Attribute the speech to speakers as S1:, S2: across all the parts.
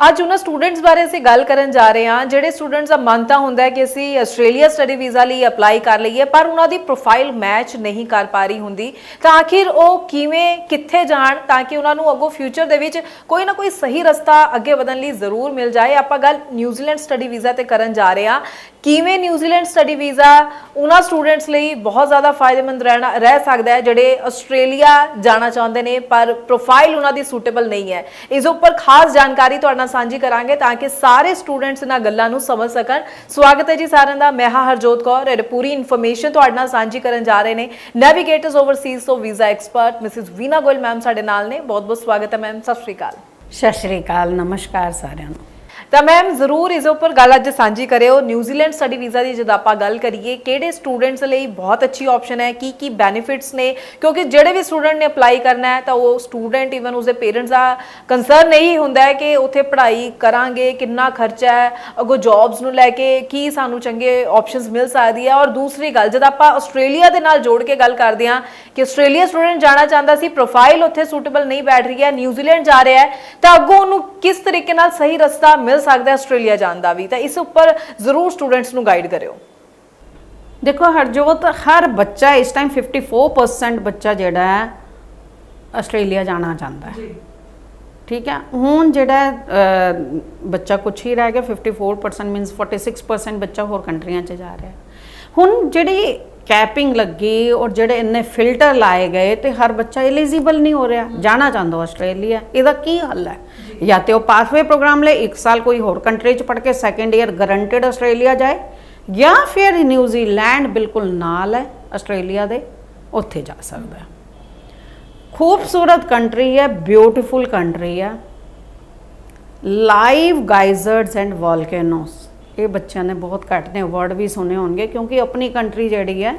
S1: ਅੱਜ ਉਹਨਾਂ ਸਟੂਡੈਂਟਸ ਬਾਰੇ ਅਸੀਂ ਗੱਲ ਕਰਨ ਜਾ ਰਹੇ ਹਾਂ। ਜਿਹੜੇ ਸਟੂਡੈਂਟਸ ਦਾ ਮਨ ਤਾਂ ਹੁੰਦਾ ਹੈ ਕਿ ਅਸੀਂ ਆਸਟ੍ਰੇਲੀਆ ਸਟੱਡੀ ਵੀਜ਼ਾ ਲਈ ਅਪਲਾਈ ਕਰ ਲਈਏ, ਪਰ ਉਹਨਾਂ ਦੀ ਪ੍ਰੋਫਾਈਲ ਮੈਚ ਨਹੀਂ ਕਰ ਪਾ ਰਹੀ ਹੁੰਦੀ। ਤਾਂ ਆਖਿਰ ਉਹ ਕਿਵੇਂ, ਕਿੱਥੇ ਜਾਣ ਤਾਂ ਕਿ ਉਹਨਾਂ ਨੂੰ ਅੱਗੋਂ ਫਿਊਚਰ ਦੇ ਵਿੱਚ ਕੋਈ ਨਾ ਕੋਈ ਸਹੀ ਰਸਤਾ ਅੱਗੇ ਵਧਣ ਲਈ ਜ਼ਰੂਰ ਮਿਲ ਜਾਏ। ਆਪਾਂ ਗੱਲ ਨਿਊਜ਼ੀਲੈਂਡ ਸਟੱਡੀ ਵੀਜ਼ਾ ਤੇ ਕਰਨ ਜਾ ਰਹੇ ਹਾਂ। ਕਿਵੇਂ ਨਿਊਜ਼ੀਲੈਂਡ ਸਟੱਡੀ ਵੀਜ਼ਾ ਉਹਨਾਂ ਸਟੂਡੈਂਟਸ ਲਈ ਬਹੁਤ ਜ਼ਿਆਦਾ ਫਾਇਦੇਮੰਦ ਰਹਿਣਾ ਰਹਿ ਸਕਦਾ ਹੈ, ਜਿਹੜੇ ਆਸਟ੍ਰੇਲੀਆ ਜਾਣਾ ਚਾਹੁੰਦੇ ਨੇ, ਪਰ ਪ੍ਰੋਫਾਈਲ ਉਹਨਾਂ ਦੀ ਸੂਟੇਬਲ ਨਹੀਂ ਹੈ। ਇਸ ਉੱਪਰ ਖਾਸ ਜਾਣਕਾਰੀ ਤੁਹਾਡੇ ਨਾਲ ਸਾਂਝੀ ਕਰਾਂਗੇ ਤਾਂ ਕਿ ਸਾਰੇ ਸਟੂਡੈਂਟਸ ਇਹਨਾਂ ਗੱਲਾਂ ਨੂੰ ਸਮਝ ਸਕਣ। ਸਵਾਗਤ ਹੈ ਜੀ ਸਾਰਿਆਂ ਦਾ, ਮੈਂ ਹਾਂ ਹਰਜੋਤ ਕੌਰ ਇਹ ਪੂਰੀ ਇਨਫੋਰਮੇਸ਼ਨ ਤੁਹਾਡੇ ਨਾਲ ਸਾਂਝੀ ਕਰਨ ਜਾ ਰਹੇ ਨੇ ਨੈਵੀਗੇਟਰਸ ਓਵਰਸੀਜ਼ ਤੋਂ visa expert Mrs Veena Goyal ma'am ਸਾਡੇ ਨਾਲ ਨੇ। ਬਹੁਤ ਬਹੁਤ ਸਵਾਗਤ ਹੈ ਮੈਮ ਸਤਿ ਸ਼੍ਰੀ ਅਕਾਲ।
S2: ਸਤਿ ਸ਼੍ਰੀ ਅਕਾਲ, ਨਮਸਕਾਰ ਸਾਰਿਆਂ ਨੂੰ।
S1: ਤਾਂ ਮੈਮ ਜ਼ਰੂਰ ਇਸ ਉੱਪਰ ਗੱਲ ਅੱਜ ਸਾਂਝੀ ਕਰਿਓ। ਨਿਊਜ਼ੀਲੈਂਡ ਸਟੱਡੀ ਵੀਜ਼ਾ ਦੀ ਜਦ ਆਪਾਂ ਗੱਲ ਕਰੀਏ, ਕਿਹੜੇ ਸਟੂਡੈਂਟਸ ਲਈ ਬਹੁਤ ਅੱਛੀ ਆਪਸ਼ਨ ਹੈ ਕੀ ਕੀ ਬੈਨੀਫਿਟਸ ਨੇ? ਕਿਉਂਕਿ ਜਿਹੜੇ ਵੀ ਸਟੂਡੈਂਟ ਨੇ ਅਪਲਾਈ ਕਰਨਾ ਹੈ, ਤਾਂ ਉਹ ਸਟੂਡੈਂਟ ਇਵਨ ਉਸਦੇ ਪੇਰੈਂਟਸ ਦਾ ਕੰਸਰਨ ਨਹੀਂ ਹੁੰਦਾ ਹੈ ਕਿ ਉੱਥੇ ਪੜ੍ਹਾਈ ਕਰਾਂਗੇ, ਕਿੰਨਾ ਖਰਚਾ ਹੈ, ਅਗੋ ਜੌਬਸ ਨੂੰ ਲੈ ਕੇ ਕੀ ਸਾਨੂੰ ਚੰਗੇ ਆਪਸ਼ਨਸ ਮਿਲ ਸਕਦੀ ਹੈ। ਔਰ ਦੂਸਰੀ ਗੱਲ, ਜਦ ਆਪਾਂ ਆਸਟ੍ਰੇਲੀਆ ਦੇ ਨਾਲ ਜੋੜ ਕੇ ਗੱਲ ਕਰਦੇ ਹਾਂ ਕਿ ਆਸਟ੍ਰੇਲੀਆ ਸਟੂਡੈਂਟ ਜਾਣਾ ਚਾਹੁੰਦਾ ਸੀ ਪ੍ਰੋਫਾਈਲ ਉੱਥੇ ਸੂਟੇਬਲ ਨਹੀਂ ਬੈਠ ਰਹੀ ਹੈ ਨਿਊਜ਼ੀਲੈਂਡ ਜਾ ਰਿਹਾ ਹੈ, ਤਾਂ ਅੱਗੋਂ ਉਹਨੂੰ ਕਿਸ ਤਰੀਕੇ ਨਾਲ ਸਹੀ ਰਸਤਾ ਮਿਲ ਸਕਦਾ ਹੈ ਆਸਟ੍ਰੇਲੀਆ ਜਾਣ ਦਾ ਵੀ। ਤਾਂ ਇਸ ਉੱਪਰ ਜ਼ਰੂਰ ਸਟੂਡੈਂਟਸ ਨੂੰ ਗਾਈਡ ਕਰਿਓ।
S2: ਦੇਖੋ ਹਰਜੋਤ ਹਰ ਬੱਚਾ ਇਸ ਟਾਈਮ 54% ਬੱਚਾ ਜਿਹੜਾ ਹੈ ਆਸਟ੍ਰੇਲੀਆ ਜਾਣਾ ਚਾਹੁੰਦਾ ਹੈ। ਠੀਕ ਹੈ? ਹੁਣ ਜਿਹੜਾ ਬੱਚਾ ਕੁਛ ਹੀ ਰਹਿ ਗਿਆ 54% ਮੀਨਸ 46% ਬੱਚਾ ਹੋਰ ਕੰਟਰੀਆਂ 'ਚ ਜਾ ਰਿਹਾ ਹੁਣ ਜਿਹੜੀ ਕੈਪਿੰਗ ਲੱਗੀ ਔਰ ਜਿਹੜੇ ਇੰਨੇ ਫਿਲਟਰ ਲਾਏ ਗਏ ਤੇ ਹਰ ਬੱਚਾ ਐਲੀਜੀਬਲ ਨਹੀਂ ਹੋ ਰਿਹਾ ਜਾਣਾ ਚਾਹੁੰਦਾ ਆਸਟ੍ਰੇਲੀਆ। ਇਹਦਾ ਕੀ ਹੱਲ ਹੈ? ਜਾਂ ਤੇ ਉਹ ਪਾਥਵੇ ਪ੍ਰੋਗਰਾਮ ਲਈ 1 ਸਾਲ ਕੋਈ ਹੋਰ ਕੰਟਰੀ 'ਚ ਪੜ੍ਹ ਕੇ ਸੈਕੰਡ ਈਅਰ ਗਰੰਟਡ ਆਸਟ੍ਰੇਲੀਆ ਜਾਏ ਜਾਂ ਫਿਰ ਨਿਊਜ਼ੀਲੈਂਡ ਬਿਲਕੁਲ ਨਾਲ ਹੈ ਆਸਟ੍ਰੇਲੀਆ ਦੇ ਉੱਥੇ ਜਾ ਸਕਦਾ ਹੈ ਖੂਬਸੂਰਤ ਕੰਟਰੀ ਹੈ ਬਿਊਟੀਫੁਲ ਕੰਟਰੀ ਹੈ ਲਾਈਵ ਗਾਈਜ਼ਰਸ ਐਂਡ ਵੋਲਕੈਨੋਸ ਇਹ ਬੱਚਿਆਂ ਨੇ ਬਹੁਤ ਘੱਟ ਨੇ ਵਰਡ ਵੀ ਸੁਣੇ ਹੋਣਗੇ ਕਿਉਂਕਿ ਆਪਣੀ ਕੰਟਰੀ ਜਿਹੜੀ ਹੈ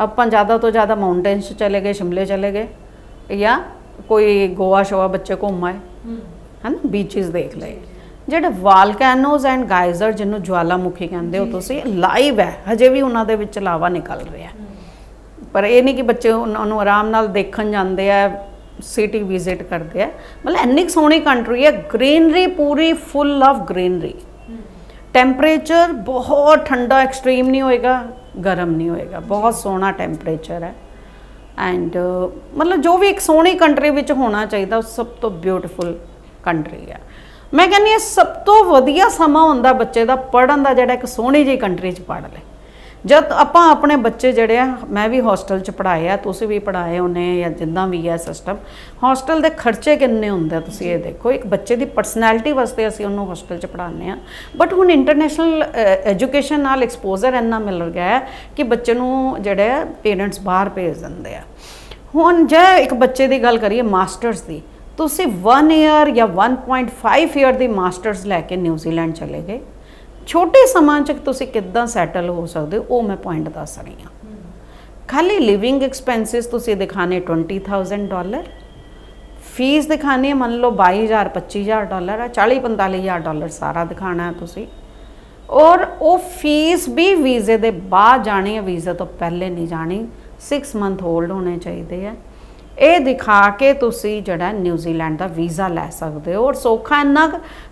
S2: ਆਪਾਂ ਜ਼ਿਆਦਾ ਤੋਂ ਜ਼ਿਆਦਾ ਮਾਊਂਟੇਨਸ 'ਚ ਚਲੇ ਗਏ ਸ਼ਿਮਲੇ ਚਲੇ ਗਏ ਜਾਂ ਕੋਈ ਗੋਆ ਸ਼ੋਆ ਬੱਚੇ ਘੁੰਮਾਏ ਹਨ ਬੀਚਸ ਦੇਖ ਲਏ। ਜਿਹੜੇ ਵਾਲਕੈਨੋਸ ਐਂਡ ਗਾਈਜ਼ਰ ਜਿਹਨੂੰ ਜਵਾਲਾਮੁਖੀ ਕਹਿੰਦੇ ਹੋ ਤੁਸੀਂ ਲਾਈਵ ਹੈ ਹਜੇ ਵੀ ਉਹਨਾਂ ਦੇ ਵਿੱਚ ਲਾਵਾ ਨਿਕਲ ਰਿਹਾ। ਪਰ ਇਹ ਨਹੀਂ ਕਿ ਬੱਚੇ ਉਹਨਾਂ ਨੂੰ ਆਰਾਮ ਨਾਲ ਦੇਖਣ ਜਾਂਦੇ ਆ ਸਿਟੀ ਵਿਜ਼ਿਟ ਕਰਦੇ ਆ। ਮਤਲਬ ਇੰਨੀ ਸੋਹਣੀ ਕੰਟਰੀ ਹੈ ਗ੍ਰੀਨਰੀ ਪੂਰੀ ਫੁੱਲ ਆਫ ਗ੍ਰੀਨਰੀ ਟੈਂਪਰੇਚਰ ਬਹੁਤ ਠੰਡਾ ਐਕਸਟ੍ਰੀਮ ਨਹੀਂ ਹੋਏਗਾ ਗਰਮ ਨਹੀਂ ਹੋਏਗਾ। ਬਹੁਤ ਸੋਹਣਾ ਟੈਂਪਰੇਚਰ ਹੈ। ਐਂਡ ਮਤਲਬ ਜੋ ਵੀ ਇੱਕ ਸੋਹਣੀ ਕੰਟਰੀ ਵਿੱਚ ਹੋਣਾ ਚਾਹੀਦਾ ਸਭ ਤੋਂ ਬਿਊਟੀਫੁਲ ਕੰਟਰੀ ਹੈ। ਮੈਂ ਕਹਿੰਦੀ ਹਾਂ ਸਭ ਤੋਂ ਵਧੀਆ ਸਮਾਂ ਹੁੰਦਾ ਬੱਚੇ ਦਾ ਪੜਨ ਦਾ ਜਿਹੜਾ ਇੱਕ ਸੋਹਣੀ ਜਿਹੀ ਕੰਟਰੀ 'ਚ ਪੜ ਲੈ ਜਦ ਆਪਾਂ ਆਪਣੇ ਬੱਚੇ ਜਿਹੜੇ ਆ ਮੈਂ ਵੀ ਹੋਸਟਲ 'ਚ ਪੜਾਏ ਆ ਤੁਸੀਂ ਵੀ ਪੜਾਏ ਹੋਣੇ ਜਾਂ ਜਿੱਦਾਂ ਵੀ ਹੈ ਸਿਸਟਮ ਹੋਸਟਲ ਦੇ ਖਰਚੇ ਕਿੰਨੇ ਹੁੰਦੇ ਆ ਤੁਸੀਂ ਇਹ ਦੇਖੋ ਇੱਕ ਬੱਚੇ ਦੀ ਪਰਸਨੈਲਿਟੀ ਵਾਸਤੇ ਅਸੀਂ ਉਹਨੂੰ ਹੋਸਟਲ 'ਚ ਪੜਾਉਂਦੇ ਆ ਬਟ ਹੁਣ ਇੰਟਰਨੈਸ਼ਨਲ ਐਜੂਕੇਸ਼ਨ ਨਾਲ ਐਕਸਪੋਜ਼ਰ ਇੰਨਾ ਮਿਲ ਗਿਆ ਹੈ ਕਿ ਬੱਚੇ ਨੂੰ ਜਿਹੜੇ ਪੇਰੈਂਟਸ ਬਾਹਰ ਭੇਜ ਦਿੰਦੇ ਆ। ਹੁਣ ਜੇ ਇੱਕ ਬੱਚੇ ਦੀ ਗੱਲ ਕਰੀਏ ਮਾਸਟਰਸ ਦੀ ਤੁਸੀਂ 1 ਇਅਰ ਜਾਂ 1.5 ਇਅਰ ਦੀ ਮਾਸਟਰਸ ਲੈ ਕੇ ਨਿਊਜ਼ੀਲੈਂਡ ਚਲੇ ਗਏ। ਛੋਟੇ ਸਮਾਂ ਚ ਤੁਸੀਂ ਕਿੱਦਾਂ ਸੈਟਲ ਹੋ ਸਕਦੇ ਹੋ, ਉਹ ਮੈਂ ਪੁਆਇੰਟ ਦੱਸ ਰਹੀ ਹਾਂ। ਖਾਲੀ ਲਿਵਿੰਗ ਐਕਸਪੈਂਸਸ ਤੁਸੀਂ ਦਿਖਾਣੇ 20000 ਡਾਲਰ ਫੀਸ ਦਿਖਾਣੀ ਹੈ ਮੰਨ ਲਓ 22000 25000 ਡਾਲਰ ਹੈ 40 45000 ਡਾਲਰ ਸਾਰਾ ਦਿਖਾਣਾ ਤੁਸੀਂ। ਔਰ ਉਹ ਫੀਸ ਵੀ ਵੀਜ਼ੇ ਦੇ ਬਾਅਦ ਜਾਣੀ ਹੈ ਵੀਜ਼ੇ ਤੋਂ ਪਹਿਲੇ ਨਹੀਂ ਜਾਣੀ 6 ਮੰਥ ਹੋਲਡ ਹੋਣੇ ਚਾਹੀਦੇ ਆ। ਇਹ ਦਿਖਾ ਕੇ ਤੁਸੀਂ ਜਿਹੜਾ ਨਿਊਜ਼ੀਲੈਂਡ ਦਾ ਵੀਜ਼ਾ ਲੈ ਸਕਦੇ ਹੋ। ਔਰ ਸੌਖਾ ਇੰਨਾ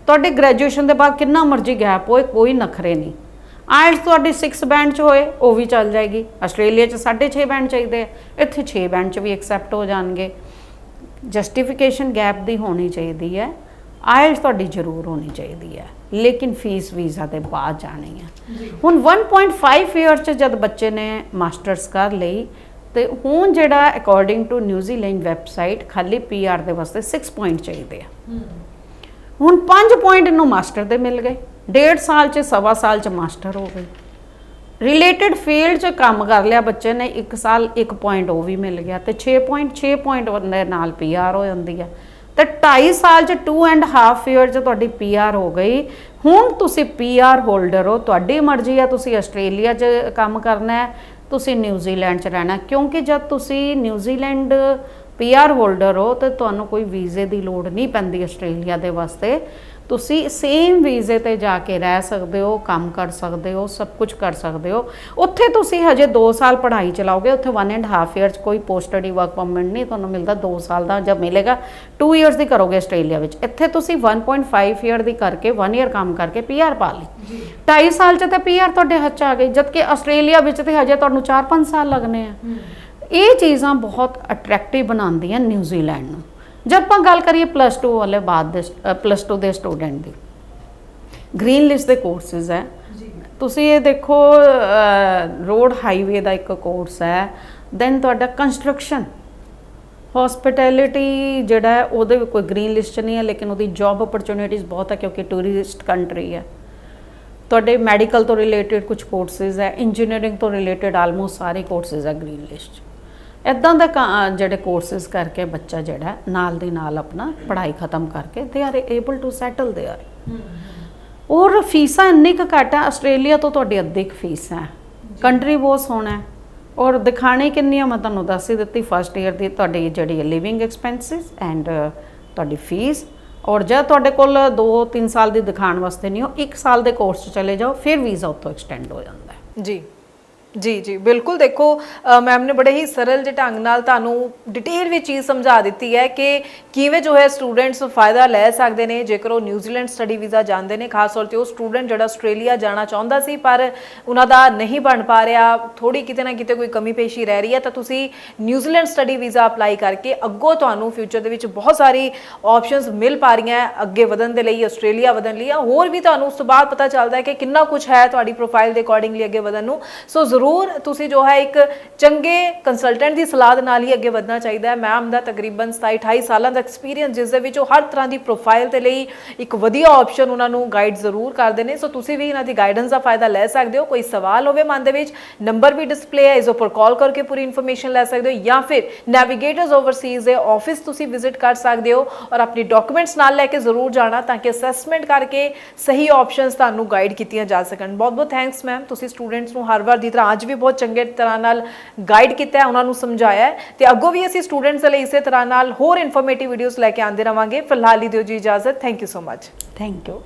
S2: ਤੁਹਾਡੇ ਗ੍ਰੈਜੂਏਸ਼ਨ ਦੇ ਬਾਅਦ ਕਿੰਨਾ ਮਰਜ਼ੀ ਗੈਪ ਹੋਏ ਕੋਈ ਨਖਰੇ ਨਹੀਂ। ਆਇਲਸ ਤੁਹਾਡੀ 6 ਬੈਂਡ ਚ ਹੋਏ ਉਹ ਵੀ ਚੱਲ ਜਾਏਗੀ। ਆਸਟ੍ਰੇਲੀਆ ਚ 6.5 ਬੈਂਡ ਚਾਹੀਦੇ ਇੱਥੇ 6 ਬੈਂਡ ਚ ਵੀ ਐਕਸੈਪਟ ਹੋ ਜਾਣਗੇ। ਜਸਟੀਫਿਕੇਸ਼ਨ ਗੈਪ ਦੀ ਹੋਣੀ ਚਾਹੀਦੀ ਹੈ। ਆਇਲਸ ਤੁਹਾਡੀ ਜ਼ਰੂਰ ਹੋਣੀ ਚਾਹੀਦੀ ਹੈ ਲੇਕਿਨ ਫੀਸ ਵੀਜ਼ਾ ਦੇ ਬਾਅਦ ਜਾਣੀ ਹੈ। ਹੁਣ 1.5 ਇਅਰ ਚ ਜਦ ਬੱਚੇ ਨੇ ਮਾਸਟਰਸ ਕਰ ਲਈ ਤੇ ਹੁਣ ਜਿਹੜਾ according to New Zealand website ਖਾਲੀ ਪੀਆਰ ਦੇ ਵਾਸਤੇ 6 ਪੁਆਇੰਟ ਚਾਹੀਦੇ ਆ। ਹੁਣ 5 ਪੁਆਇੰਟ ਨੂੰ ਮਾਸਟਰ ਦੇ ਮਿਲ ਗਏ। ਡੇਢ ਸਾਲ ਚ ਸਵਾ ਸਾਲ ਚ ਮਾਸਟਰ ਹੋ ਗਈ ਰਿਲੇਟਡ ਫੀਲਡ 'ਚ ਕੰਮ ਕਰ ਲਿਆ ਬੱਚੇ ਨੇ 1 ਸਾਲ 1 ਪੁਆਇੰਟ ਉਹ ਵੀ ਮਿਲ ਗਿਆ। ਤੇ 6 ਪੁਆਇੰਟ 6 ਪੁਆਇੰਟ ਦੇ ਨਾਲ ਪੀਆਰ ਹੋ ਜਾਂਦੀ ਹੈ ਤੇ 2.5 ਸਾਲ 'ਚ 2 ਐਂਡ ਹਾਫ ਇਅਰ 'ਚ ਤੁਹਾਡੀ ਪੀਆਰ ਹੋ ਗਈ। ਹੁਣ ਤੁਸੀਂ ਪੀਆਰ ਹੋਲਡਰ ਹੋ ਤੁਹਾਡੀ ਮਰਜ਼ੀ ਹੈ ਤੁਸੀਂ ਆਸਟ੍ਰੇਲੀਆ 'ਚ ਕੰਮ ਕਰਨਾ ਹੈ। ਤੁਸੀਂ ਨਿਊਜ਼ੀਲੈਂਡ 'ਚ ਰਹਿਣਾ, ਕਿਉਂਕਿ ਜਦ ਤੁਸੀਂ ਨਿਊਜ਼ੀਲੈਂਡ ਪੀਆਰ ਹੋਲਡਰ ਹੋ ਤੇ ਤੁਹਾਨੂੰ ਕੋਈ ਵੀਜ਼ੇ ਦੀ ਲੋੜ ਨਹੀਂ ਪੈਂਦੀ ਆਸਟ੍ਰੇਲੀਆ ਦੇ ਵਾਸਤੇ। ਤੁਸੀਂ ਸੇਮ ਵੀਜ਼ੇ ਤੇ ਜਾ ਕੇ ਰਹਿ ਸਕਦੇ ਹੋ ਕੰਮ ਕਰ ਸਕਦੇ ਹੋ ਸਭ ਕੁਝ ਕਰ ਸਕਦੇ ਹੋ। ਉੱਥੇ ਤੁਸੀਂ ਹਜੇ 2 ਸਾਲ ਪੜ੍ਹਾਈ ਚਲਾਓਗੇ ਉੱਥੇ 1 ਐਂਡ ਹਾਫ ਇਅਰਸ ਕੋਈ ਪੋਸਟ ਸਟੱਡੀ ਵਰਕ ਪਰਮਿਟ ਨਹੀਂ ਤੁਹਾਨੂੰ ਮਿਲਦਾ 2 ਸਾਲ ਦਾ ਜਦ ਮਿਲੇਗਾ 2 ਇਅਰਸ ਦੀ ਕਰੋਗੇ ਆਸਟ੍ਰੇਲੀਆ ਵਿੱਚ। ਇੱਥੇ ਤੁਸੀਂ 1.5 ਇਅਰ ਦੀ ਕਰਕੇ 1 ਇਅਰ ਕੰਮ ਕਰਕੇ ਪੀਆਰ ਪਾ ਲਈ। 2.5 ਸਾਲ ਚ ਤੇ ਪੀਆਰ ਤੁਹਾਡੇ ਹੱਥ 'ਚ ਆ ਗਈ ਜਦਕਿ ਆਸਟ੍ਰੇਲੀਆ ਵਿੱਚ ਤੇ ਹਜੇ ਤੁਹਾਨੂੰ 4-5 ਸਾਲ ਲੱਗਣੇ ਆ। ਇਹ ਚੀਜ਼ਾਂ ਬਹੁਤ ਅਟਰੈਕਟਿਵ ਬਣਾਉਂਦੀਆਂ ਨਿਊਜ਼ੀਲੈਂਡ ਨੂੰ। ਜਦ ਆਪਾਂ ਗੱਲ ਕਰੀਏ ਪਲੱਸ 2 ਵਾਲੇ ਬਾਅਦ ਦੇ ਪਲੱਸ 2 ਦੇ ਸਟੂਡੈਂਟ ਦੀ। ਗ੍ਰੀਨ ਲਿਸਟ ਦੇ ਕੋਰਸਿਸ ਹੈ। ਤੁਸੀਂ ਇਹ ਦੇਖੋ ਰੋਡ ਹਾਈਵੇ ਦਾ ਇੱਕ ਕੋਰਸ ਹੈ। ਦੈਨ ਤੁਹਾਡਾ ਕੰਸਟਰਕਸ਼ਨ ਹਸਪਿਟੈਲਿਟੀ ਜਿਹੜਾ ਉਹਦੇ ਕੋਈ ਗ੍ਰੀਨ ਲਿਸਟ ਨਹੀਂ ਹੈ ਲੇਕਿਨ ਉਹਦੀ ਜੌਬ ਓਪਰਚੁਨਿਟੀਜ਼ ਬਹੁਤ ਹੈ ਕਿਉਂਕਿ ਟੂਰਿਸਟ ਕੰਟਰੀ ਹੈ। ਤੁਹਾਡੇ ਮੈਡੀਕਲ ਤੋਂ ਰਿਲੇਟਡ ਕੁਝ ਕੋਰਸਿਸ ਹੈ ਇੰਜੀਨੀਅਰਿੰਗ ਤੋਂ ਰਿਲੇਟਡ ਆਲਮੋਸਟ ਸਾਰੇ ਕੋਰਸਿਸ ਹੈ ਗ੍ਰੀਨ ਲਿਸਟ ਇਦਾਂ ਦਾ ਜਿਹੜੇ ਕੋਰਸਿਸ ਕਰਕੇ ਬੱਚਾ ਜਿਹੜਾ ਨਾਲ ਦੇ ਨਾਲ ਆਪਣਾ ਪੜ੍ਹਾਈ ਖਤਮ ਕਰਕੇ they are able to settle they are ਔਰ ਫੀਸਾਂ ਇੰਨੀ ਕੁ ਘੱਟ ਹੈ ਆਸਟ੍ਰੇਲੀਆ ਤੋਂ ਤੁਹਾਡੀ ਅੱਧੀ ਕੁ ਫੀਸ ਹੈ। ਕੰਟਰੀ ਬਹੁਤ ਸੋਹਣਾ ਹੈ। ਔਰ ਦਿਖਾਣੇ ਕਿੰਨੀਆਂ ਮੈਂ ਤੁਹਾਨੂੰ ਦੱਸ ਹੀ ਦਿੱਤੀ ਫਸਟ ਈਅਰ ਦੀ ਤੁਹਾਡੀ ਜਿਹੜੀ ਲਿਵਿੰਗ ਐਕਸਪੈਂਸਿਸ ਐਂਡ ਤੁਹਾਡੀ ਫੀਸ ਔਰ ਜਦ ਤੁਹਾਡੇ ਕੋਲ 2-3 ਸਾਲ ਦੀ ਦਿਖਾਣ ਵਾਸਤੇ ਨਹੀਂ ਹੋ 1 ਸਾਲ ਦੇ ਕੋਰਸ 'ਚ ਚਲੇ ਜਾਓ ਫਿਰ ਵੀਜ਼ਾ ਉੱਥੋਂ ਐਕਸਟੈਂਡ ਹੋ ਜਾਂਦਾ ਹੈ।
S1: ਜੀ। ਜੀ ਜੀ, ਬਿਲਕੁਲ ਦੇਖੋ ਮੈਮ ਨੇ ਬੜੇ ਹੀ ਸਰਲ ਜਿਹੇ ਢੰਗ ਨਾਲ ਤੁਹਾਨੂੰ ਡਿਟੇਲ ਵਿੱਚ ਚੀਜ਼ ਸਮਝਾ ਦਿੱਤੀ ਹੈ ਕਿ ਕਿਵੇਂ ਜੋ ਹੈ ਸਟੂਡੈਂਟਸ ਫਾਇਦਾ ਲੈ ਸਕਦੇ ਨੇ, ਜੇਕਰ ਉਹ ਨਿਊਜ਼ੀਲੈਂਡ ਸਟੱਡੀ ਵੀਜ਼ਾ ਜਾਂਦੇ ਨੇ, ਖਾਸ ਤੌਰ ਤੇ ਉਹ ਸਟੂਡੈਂਟ ਜਿਹੜਾ ਆਸਟ੍ਰੇਲੀਆ ਜਾਣਾ ਚਾਹੁੰਦਾ ਸੀ, ਪਰ ਉਹਨਾਂ ਦਾ ਨਹੀਂ ਬਣ ਪਾ ਰਿਹਾ ਥੋੜੀ ਕਿਤੇ ਨਾ ਕਿਤੇ ਕੋਈ ਕਮੀ ਪੇਸ਼ੀ ਰਹਿ ਰਹੀ ਹੈ, ਤਾਂ ਤੁਸੀਂ ਨਿਊਜ਼ੀਲੈਂਡ ਸਟੱਡੀ ਵੀਜ਼ਾ ਅਪਲਾਈ ਕਰਕੇ ਅੱਗੋਂ ਤੁਹਾਨੂੰ ਫਿਊਚਰ ਦੇ ਵਿੱਚ ਬਹੁਤ ਸਾਰੀ ਆਪਸ਼ਨਸ ਮਿਲ ਪਾ ਰਹੀਆਂ ਅੱਗੇ ਵਧਣ ਦੇ ਲਈ, ਆਸਟ੍ਰੇਲੀਆ ਵਧਣ ਲਈ, ਜਾਂ ਹੋਰ ਵੀ ਤੁਹਾਨੂੰ ਉਸ ਤੋਂ ਬਾਅਦ ਪਤਾ ਚੱਲਦਾ ਹੈ ਕਿ ਕਿੰਨਾ ਕੁਝ ਹੈ ਤੁਹਾਡੀ ਪ੍ਰੋਫਾਈਲ ਦੇ ਅਕੋਰਡਿੰਗਲੀ ਅੱਗੇ ਵਧਣ ਨੂੰ। ਸੋ ਜ਼ਰੂਰ ਤੁਸੀਂ ਜੋ ਹੈ ਇੱਕ ਚੰਗੇ ਕੰਸਲਟੈਂਟ ਦੀ ਸਲਾਹ ਦੇ ਨਾਲ ਹੀ ਅੱਗੇ ਵਧਣਾ ਚਾਹੀਦਾ ਹੈ। ਮੈਮ ਦਾ ਤਕਰੀਬਨ 27 28 ਸਾਲਾਂ ਦਾ ਐਕਸਪੀਰੀਅੰਸ ਜਿਸ ਦੇ ਵਿੱਚ ਉਹ ਹਰ ਤਰ੍ਹਾਂ ਦੀ ਪ੍ਰੋਫਾਈਲ ਦੇ ਲਈ ਇੱਕ ਵਧੀਆ ਆਪਸ਼ਨ ਉਹਨਾਂ ਨੂੰ ਗਾਈਡ ਜ਼ਰੂਰ ਕਰਦੇ ਨੇ। ਸੋ ਤੁਸੀਂ ਵੀ ਇਹਨਾਂ ਦੀ ਗਾਈਡੈਂਸ ਦਾ ਫਾਇਦਾ ਲੈ ਸਕਦੇ ਹੋ। ਕੋਈ ਸਵਾਲ ਹੋਵੇ ਮਨ ਦੇ ਵਿੱਚ ਨੰਬਰ ਵੀ ਡਿਸਪਲੇ ਹੈ, ਇਸ ਉੱਪਰ ਕਾਲ ਕਰਕੇ ਪੂਰੀ ਇਨਫੋਰਮੇਸ਼ਨ ਲੈ ਸਕਦੇ ਹੋ ਜਾਂ ਫਿਰ ਨੈਵੀਗੇਟਰਸ ਓਵਰਸੀਜ਼ ਦੇ ਆਫਿਸ ਤੁਸੀਂ ਵਿਜ਼ਿਟ ਕਰ ਸਕਦੇ ਹੋ ਔਰ ਆਪਣੀ ਡਾਕੂਮੈਂਟਸ ਨਾਲ ਲੈ ਕੇ ਜ਼ਰੂਰ ਜਾਣਾ ਤਾਂ ਕਿ ਅਸੈਸਮੈਂਟ ਕਰਕੇ ਸਹੀ ਆਪਸ਼ਨਸ ਤੁਹਾਨੂੰ ਗਾਈਡ ਕੀਤੀਆਂ ਜਾ ਸਕਣ। ਬਹੁਤ ਬਹੁਤ ਥੈਂਕਸ ਮੈਮ ਤੁਸੀਂ ਸਟੂਡੈਂਟਸ ਨੂੰ ਹਰ ਵਾਰ ਦੀ ਤਰ੍ਹਾਂ ਅੱਜ ਵੀ ਬਹੁਤ ਚੰਗੇ ਤਰ੍ਹਾਂ ਨਾਲ ਗਾਈਡ ਕੀਤਾ ਹੈ, ਉਹਨਾਂ ਨੂੰ ਸਮਝਾਇਆ ਹੈ। ਤੇ ਅੱਗੋਂ ਵੀ ਅਸੀਂ ਸਟੂਡੈਂਟਸ ਦੇ ਲਈ ਇਸੇ ਤਰ੍ਹਾਂ ਨਾਲ ਹੋਰ ਇਨਫੋਰਮੇਟਿਵ ਵੀਡੀਓਜ਼ ਲੈ ਕੇ ਆਉਂਦੇ ਰਵਾਂਗੇ। ਫਿਲਹਾਲ ਹੀ ਦਿਓ ਜੀ ਇਜਾਜ਼ਤ। Thank you so much
S2: thank you